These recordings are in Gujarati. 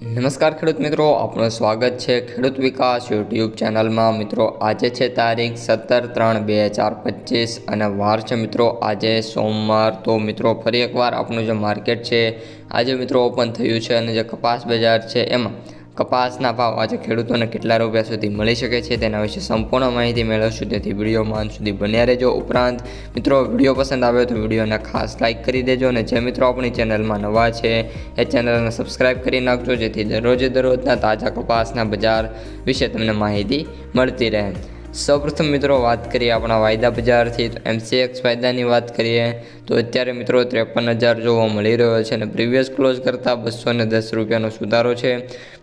નમસ્કાર ખેડૂત મિત્રો, આપનું સ્વાગત છે ખેડૂત વિકાસ યુટ્યુબ ચેનલમાં. મિત્રો, આજે છે તારીખ સત્તર ત્રણ બે હજાર પચીસ અને વાર છે મિત્રો, આજે સોમવાર. તો મિત્રો, ફરી એકવાર આપણું જે માર્કેટ છે, આજે મિત્રો ઓપન થયું છે અને જે કપાસ બજાર છે, એમાં કપાસના ભાવ આજે ખેડૂતોને કેટલા રૂપિયા સુધી મળી શકે છે તેના વિશે સંપૂર્ણ માહિતી મેળવશું. તેથી વિડીયોમાં અંત સુધી બન્યા રહેજો. ઉપરાંત, મિત્રો, વીડિયો પસંદ આવ્યો તો વિડીયોને ખાસ લાઇક કરી દેજો અને જે મિત્રો આપણી ચેનલમાં નવા છે, એ ચેનલને સબસ્ક્રાઇબ કરી નાખજો જેથી દરરોજે દરરોજના તાજા કપાસના બજાર વિશે તમને માહિતી મળતી રહે. સૌપ્રથમ મિત્રો વાત કરીએ આપણા વાયદા બજારથી. તો એમસીએક્સ વાયદાની વાત કરીએ, તો અત્યારે મિત્રો ત્રેપન હજાર જોવા મળી રહ્યો છે અને પ્રીવિયસ ક્લોઝ કરતાં બસો ને દસ રૂપિયાનો સુધારો છે.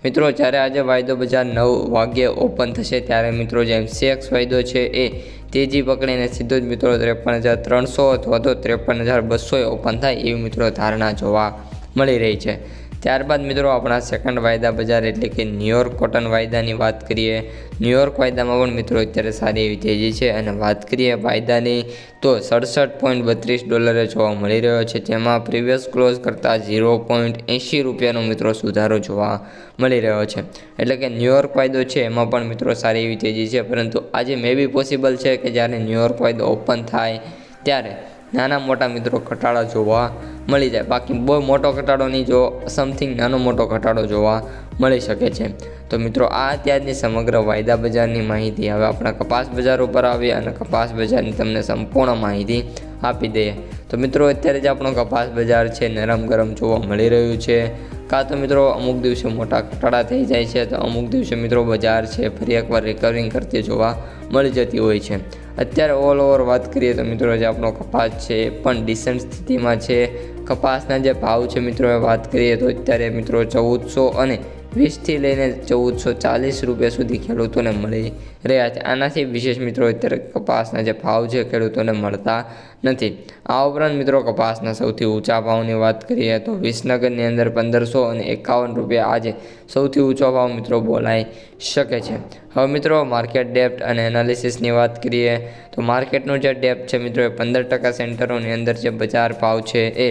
મિત્રો, જ્યારે આજે વાયદો બજાર નવ વાગ્યે ઓપન થશે, ત્યારે મિત્રો જે એમસીએક્સ વાયદો છે એ તેજી પકડીને સીધો જ મિત્રો ત્રેપન હજાર ત્રણસો અથવા તો ત્રેપન હજાર બસોએ ઓપન થાય એવી મિત્રો ધારણા જોવા મળી રહી છે. ત્યારબાદ મિત્રો આપણા સેકન્ડ વાયદા બજાર એટલે કે ન્યુયોર્ક કોટન વાયદાની વાત કરીએ ન્યુયોર્ક વાયદામાં પણ મિત્રો અત્યારે સારી એવી તેજી છે અને વાત કરીએ વાયદાની, તો સડસઠ પોઈન્ટ બત્રીસ ડોલરે જોવા મળી રહ્યો છે, જેમાં પ્રીવિયસ ક્લોઝ કરતાં ઝીરો પોઈન્ટ એંશી રૂપિયાનો મિત્રો સુધારો જોવા મળી રહ્યો છે. એટલે કે ન્યુયોર્ક વાયદો છે, એમાં પણ મિત્રો સારી એવી તેજી છે, પરંતુ આજે મે બી પોસિબલ છે કે જ્યારે ન્યુયોર્ક વાયદો ઓપન થાય ત્યારે નાના મોટા મિત્રો ઘટાડા જોવા મળી જાય. બાકી બહુ મોટો ઘટાડો નહીં, જો સમથિંગ નાનો મોટો ઘટાડો જોવા મળી શકે છે. તો મિત્રો, આ અત્યારની સમગ્ર વાયદા બજારની માહિતી. હવે આપણા કપાસ બજાર ઉપર આવીએ અને કપાસ બજારની તમને સંપૂર્ણ માહિતી આપી દઈએ. તો મિત્રો, અત્યારે જે આપણો કપાસ બજાર છે, નરમ ગરમ જોવા મળી રહ્યું છે. કાં તો મિત્રો, અમુક દિવસે મોટા ઘટાડા થઈ જાય છે, તો અમુક દિવસે મિત્રો બજાર છે, ફરી એકવાર રિકવરિંગ કરતી જોવા મળી જતી હોય છે. અત્યારે ઓલ ઓવર વાત કરીએ તો મિત્રો, જે આપણો કપાસ છે એ પણ ડિસન્ટ સ્થિતિમાં છે. કપાસના જે ભાવ છે મિત્રો વાત કરીએ તો અત્યારે મિત્રો ચૌદસો અને વીસથી લઈને ચૌદસો ચાલીસ રૂપિયા સુધી ખેડૂતોને મળી રહ્યા છે. આનાથી વિશેષ મિત્રો, અત્યારે કપાસના જે ભાવ છે, ખેડૂતોને મળતા નથી. આ ઉપરાંત મિત્રો, કપાસના સૌથી ઊંચા ભાવની વાત કરીએ તો વિસનગરની અંદર પંદરસો અને એકાવન રૂપિયા આજે સૌથી ઊંચો ભાવ મિત્રો બોલાઈ શકે છે. હવે મિત્રો, માર્કેટ ડેપ્ટ અને એનાલિસિસની વાત કરીએ તો માર્કેટનું જે ડેપ્ટ છે મિત્રો, એ પંદર ટકા સેન્ટરોની અંદર જે બજાર ભાવ છે એ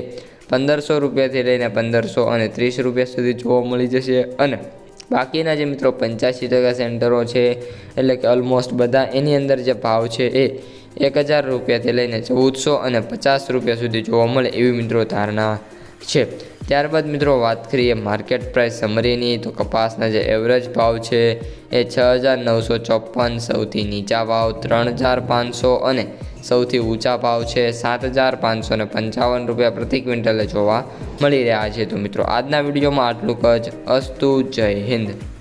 પંદરસો રૂપિયાથી લઈને પંદરસો અને ત્રીસ રૂપિયા સુધી જોવા મળી જશે. અને બાકીના જે મિત્રો પંચ્યાસી ટકા સેન્ટરો છે, એટલે કે ઓલમોસ્ટ બધા એની અંદર જે ભાવ છે એ એક હજાર રૂપિયાથી લઈને ચૌદસો અને પચાસ રૂપિયા સુધી જોવા મળે એવી મિત્રો ધારણા છે. ત્યારબાદ મિત્રો વાત કરીએ માર્કેટ પ્રાઇસ સમરીની તો કપાસના જે એવરેજ ભાવ છે એ છ હજાર નવસો ચોપન સૌથી નીચા ભાવ ત્રણ હજાર પાંચસો અને સૌથી ઊંચા ભાવ છે સાત હજાર પાંચસો ને પંચાવન રૂપિયા પ્રતિ ક્વિન્ટલે જોવા મળી રહ્યા છે. તો મિત્રો, આજના વિડીયોમાં આટલું જ. અસ્તુ, જય હિન્દ.